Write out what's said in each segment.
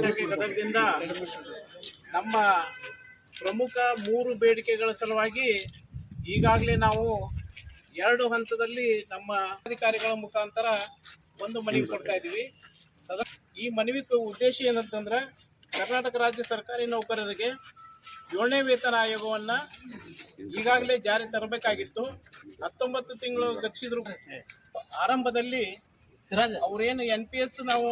ಶಾಖೆ ಗದಗದಿಂದ ನಮ್ಮ ಪ್ರಮುಖ ಮೂರು ಬೇಡಿಕೆಗಳ ಸಲುವಾಗಿ ಈಗಾಗಲೇ ನಾವು ಎರಡು ಹಂತದಲ್ಲಿ ನಮ್ಮ ಅಧಿಕಾರಿಗಳ ಮುಖಾಂತರ ಒಂದು ಮನವಿ ಕೊಡ್ತಾ ಇದ್ದೀವಿ. ಸದ ಈ ಮನವಿ ಉದ್ದೇಶ ಏನಂತಂದ್ರೆ ಕರ್ನಾಟಕ ರಾಜ್ಯ ಸರ್ಕಾರಿ ನೌಕರರಿಗೆ ಏಳನೇ ವೇತನ ಆಯೋಗವನ್ನು ಈಗಾಗಲೇ ಜಾರಿ ತರಬೇಕಾಗಿತ್ತು. ಹತ್ತೊಂಬತ್ತು ತಿಂಗಳು ಗತಿಸಿದ್ರು ಆರಂಭದಲ್ಲಿ ಅವ್ರೇನು ಎನ್ ಪಿ ಎಸ್ ನಾವು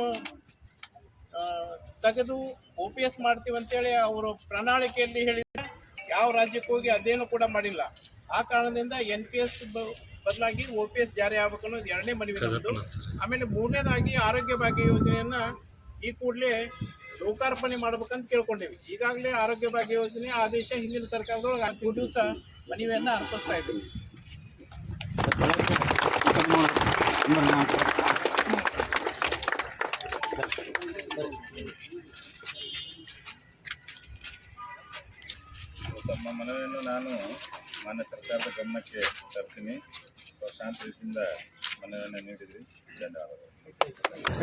ತೆಗೆದು ಒ ಪಿ ಎಸ್ ಮಾಡ್ತೀವಿ ಅಂತೇಳಿ ಅವರು ಪ್ರಣಾಳಿಕೆಯಲ್ಲಿ ಹೇಳಿದ್ರೆ ಯಾವ ರಾಜ್ಯಕ್ಕೆ ಹೋಗಿ ಅದೇನು ಕೂಡ ಮಾಡಿಲ್ಲ. ಆ ಕಾರಣದಿಂದ ಎನ್ ಪಿ ಎಸ್ ಬದಲಾಗಿ ಒ ಪಿ ಎಸ್ ಜಾರಿ ಆಗ್ಬೇಕು ಅನ್ನೋದು ಎರಡನೇ ಮನವಿ. ಆಮೇಲೆ ಮೂರನೇದಾಗಿ ಆರೋಗ್ಯ ಭಾಗ್ಯ ಯೋಜನೆಯನ್ನ ಈ ಕೂಡಲೇ ಲೋಕಾರ್ಪಣೆ ಮಾಡ್ಬೇಕಂತ ಕೇಳ್ಕೊಂಡೇವಿ. ಈಗಾಗಲೇ ಆರೋಗ್ಯ ಭಾಗ್ಯ ಯೋಜನೆ ಆದೇಶ ಹಿಂದಿನ ಸರ್ಕಾರದೊಳಗೆ ಹತ್ತು ದಿವಸ ಮನವಿಯನ್ನ ಅರ್ಪಿಸ್ತಾ ಇದ್ದೀವಿ ತಮ್ಮ ಮನವಿಯನ್ನು ನಾನು ಮಾನ್ಯ ಸರ್ಕಾರದ ಗಮನಕ್ಕೆ ತರ್ತೀನಿ.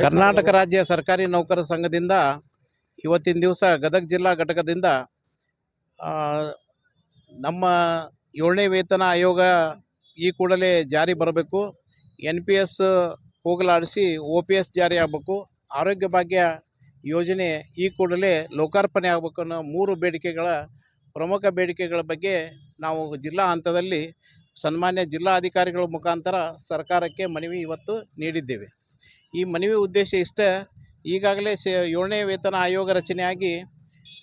ಕರ್ನಾಟಕ ರಾಜ್ಯ ಸರ್ಕಾರಿ ನೌಕರ ಸಂಘದಿಂದ ಇವತ್ತಿನ ದಿವಸ ಗದಗ ಜಿಲ್ಲಾ ಘಟಕದಿಂದ ನಮ್ಮ ಏಳನೇ ವೇತನ ಆಯೋಗ ಈ ಕೂಡಲೇ ಜಾರಿ ಬರಬೇಕು. ಎನ್ ಪಿ ಎಸ್ ಹೋಗಲಾಡಿಸಿ ಒ ಪಿ ಎಸ್ ಜಾರಿ ಆಗಬೇಕು. ಆರೋಗ್ಯ ಭಾಗ್ಯ ಯೋಜನೆ ಈ ಕೂಡಲೇ ಲೋಕಾರ್ಪಣೆ ಆಗಬೇಕು ಅನ್ನೋ ಮೂರು ಬೇಡಿಕೆಗಳ ಪ್ರಮುಖ ಬೇಡಿಕೆಗಳ ಬಗ್ಗೆ ನಾವು ಜಿಲ್ಲಾ ಹಂತದಲ್ಲಿ ಸನ್ಮಾನ್ಯ ಜಿಲ್ಲಾಧಿಕಾರಿಗಳ ಮುಖಾಂತರ ಸರ್ಕಾರಕ್ಕೆ ಮನವಿ ಇವತ್ತು ನೀಡಿದ್ದೇವೆ. ಈ ಮನವಿ ಉದ್ದೇಶ ಇಷ್ಟೇ, ಈಗಾಗಲೇ ಸೇ ಏಳನೇ ವೇತನ ಆಯೋಗ ರಚನೆಯಾಗಿ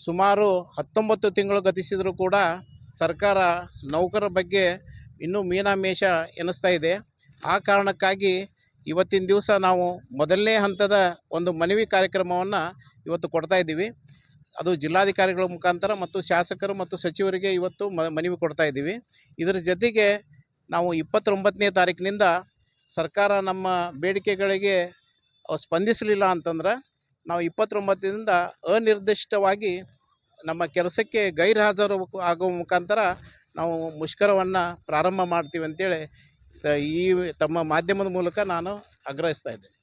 ಸುಮಾರು ಹತ್ತೊಂಬತ್ತು ತಿಂಗಳು ಗತಿಸಿದರೂ ಕೂಡ ಸರ್ಕಾರ ನೌಕರರ ಬಗ್ಗೆ ಇನ್ನೂ ಮೀನಾಮೇಷ ಎನಿಸ್ತಾ ಇದೆ. ಆ ಕಾರಣಕ್ಕಾಗಿ ಇವತ್ತಿನ ದಿವಸ ನಾವು ಮೊದಲನೇ ಹಂತದ ಒಂದು ಮನವಿ ಕಾರ್ಯಕ್ರಮವನ್ನು ಇವತ್ತು ಕೊಡ್ತಾ ಇದ್ದೀವಿ. ಅದು ಜಿಲ್ಲಾಧಿಕಾರಿಗಳ ಮುಖಾಂತರ ಮತ್ತು ಶಾಸಕರು ಮತ್ತು ಸಚಿವರಿಗೆ ಇವತ್ತು ಮನವಿ ಕೊಡ್ತಾ ಇದ್ದೀವಿ. ಇದರ ಜೊತೆಗೆ ನಾವು ಇಪ್ಪತ್ತೊಂಬತ್ತನೇ ತಾರೀಕಿನಿಂದ ಸರ್ಕಾರ ನಮ್ಮ ಬೇಡಿಕೆಗಳಿಗೆ ಸ್ಪಂದಿಸಲಿಲ್ಲ ಅಂತಂದ್ರೆ ನಾವು ಇಪ್ಪತ್ತೊಂಬತ್ತರಿಂದ ಅನಿರ್ದಿಷ್ಟವಾಗಿ ನಮ್ಮ ಕೆಲಸಕ್ಕೆ ಗೈರ್ಹಾಜರು ಆಗುವ ಮುಖಾಂತರ ನಾವು ಮುಷ್ಕರವನ್ನು ಪ್ರಾರಂಭ ಮಾಡ್ತೀವಿ ಅಂತೇಳಿ ಈ ತಮ್ಮ ಮಾಧ್ಯಮದ ಮೂಲಕ ನಾನು ಆಗ್ರಹಿಸ್ತಾ ಇದ್ದೇನೆ.